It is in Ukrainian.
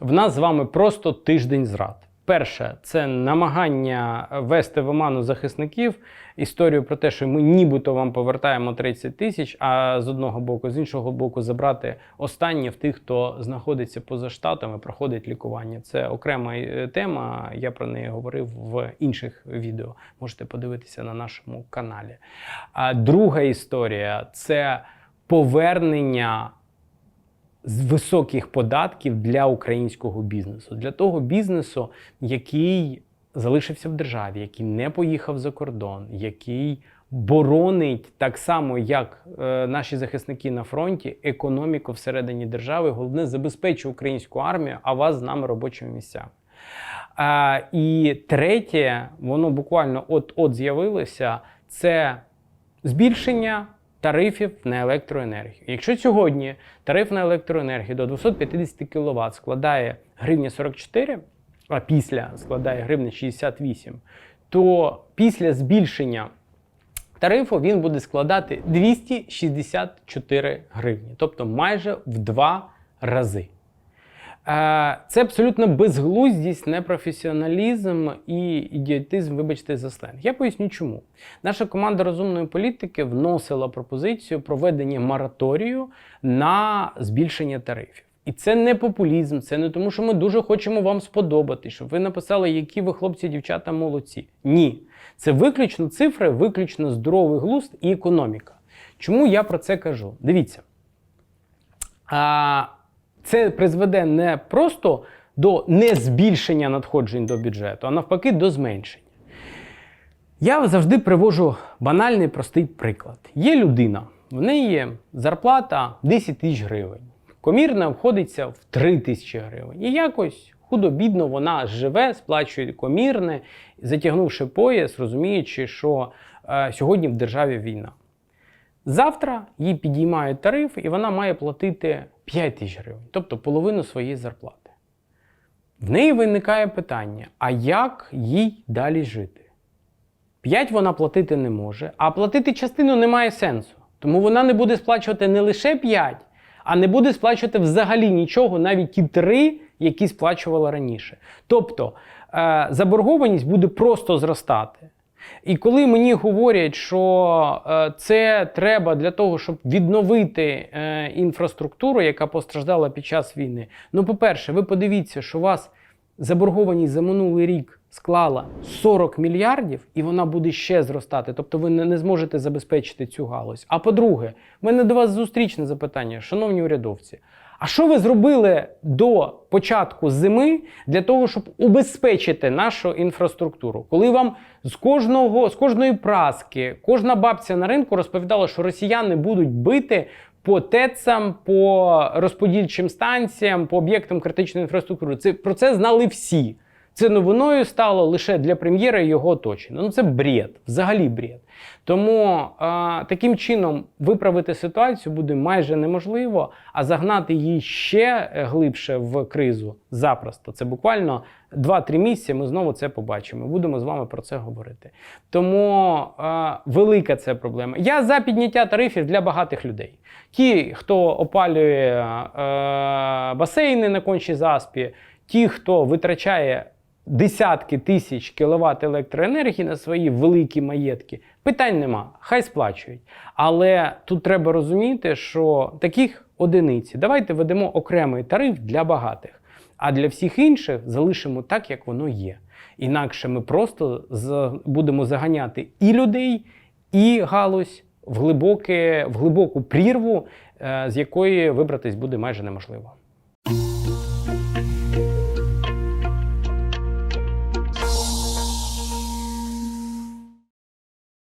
В нас з вами просто тиждень зрад. Перше, це намагання ввести в оману захисників історію про те, що ми нібито вам повертаємо 30 тисяч, а з одного боку, з іншого боку, забрати останнє в тих, хто знаходиться поза штатами, проходить лікування. Це окрема е, тема. Я про неї говорив в інших відео. Можете подивитися на нашому каналі. А друга історія це повернення з високих податків для українського бізнесу, для того бізнесу, який залишився в державі, який не поїхав за кордон, який боронить так само, як е, наші захисники на фронті, економіку всередині держави, головне забезпечує українську армію, а вас з нами робочими місцями. А, і третє, воно буквально от-от з'явилося, це збільшення тарифів на електроенергію. Якщо сьогодні тариф на електроенергію до 250 кВт складає гривня 44, а після складає гривня 68, то після збільшення тарифу він буде складати 264 гривні, тобто майже в два рази. Це абсолютно безглуздість, непрофесіоналізм і ідіотизм, вибачте, за сленг. Я поясню чому. Наша команда розумної політики вносила пропозицію проведення мораторію на збільшення тарифів. І це не популізм, це не тому, що ми дуже хочемо вам сподобати, щоб ви написали, які ви хлопці, дівчата молодці. Ні. Це виключно цифри, виключно здоровий глузд і економіка. Чому я про це кажу? Дивіться. А, це призведе не просто до незбільшення надходжень до бюджету, а навпаки, до зменшення. Я завжди привожу банальний простий приклад. Є людина, в неї зарплата 10 тисяч гривень. Комірна обходиться в 3 тисячі гривень. І якось худо-бідно вона живе, сплачує комірне, затягнувши пояс, розуміючи, що е, сьогодні в державі війна. Завтра їй підіймають тариф, і вона має платити 5 тисяч гривень, тобто половину своєї зарплати. В неї виникає питання: а як їй далі жити? 5 вона платити не може, а платити частину немає сенсу. Тому вона не буде сплачувати не лише 5, а не буде сплачувати взагалі нічого, навіть ті 3, які сплачувала раніше. Тобто е, заборгованість буде просто зростати. І коли мені говорять, що е, це треба для того, щоб відновити е, інфраструктуру, яка постраждала під час війни. Ну, по-перше, ви подивіться, що у вас заборгованість за минулий рік склала 40 мільярдів, і вона буде ще зростати. Тобто ви не, не зможете забезпечити цю галузь. А по-друге, в мене до вас зустрічне запитання, шановні урядовці. А що ви зробили до початку зими для того, щоб убезпечити нашу інфраструктуру? Коли вам з кожного з кожної праски, кожна бабця на ринку розповідала, що росіяни будуть бити по ТЕЦам, по розподільчим станціям, по об'єктам критичної інфраструктури. Це про це знали всі. Це новиною стало лише для прем'єра і його оточення. Ну це бред, взагалі бред. Тому а, таким чином виправити ситуацію буде майже неможливо, а загнати її ще глибше в кризу запросто. Це буквально 2-3 місяці. Ми знову це побачимо. Будемо з вами про це говорити. Тому а, велика це проблема. Я за підняття тарифів для багатих людей. Ті, хто опалює а, басейни на кончій заспі, ті, хто витрачає десятки тисяч кіловат електроенергії на свої великі маєтки, питань нема, хай сплачують. Але тут треба розуміти, що таких одиниці давайте ведемо окремий тариф для багатих, а для всіх інших залишимо так, як воно є. Інакше ми просто будемо заганяти і людей, і галузь в, глибоке, в глибоку прірву, е, з якої вибратись буде майже неможливо.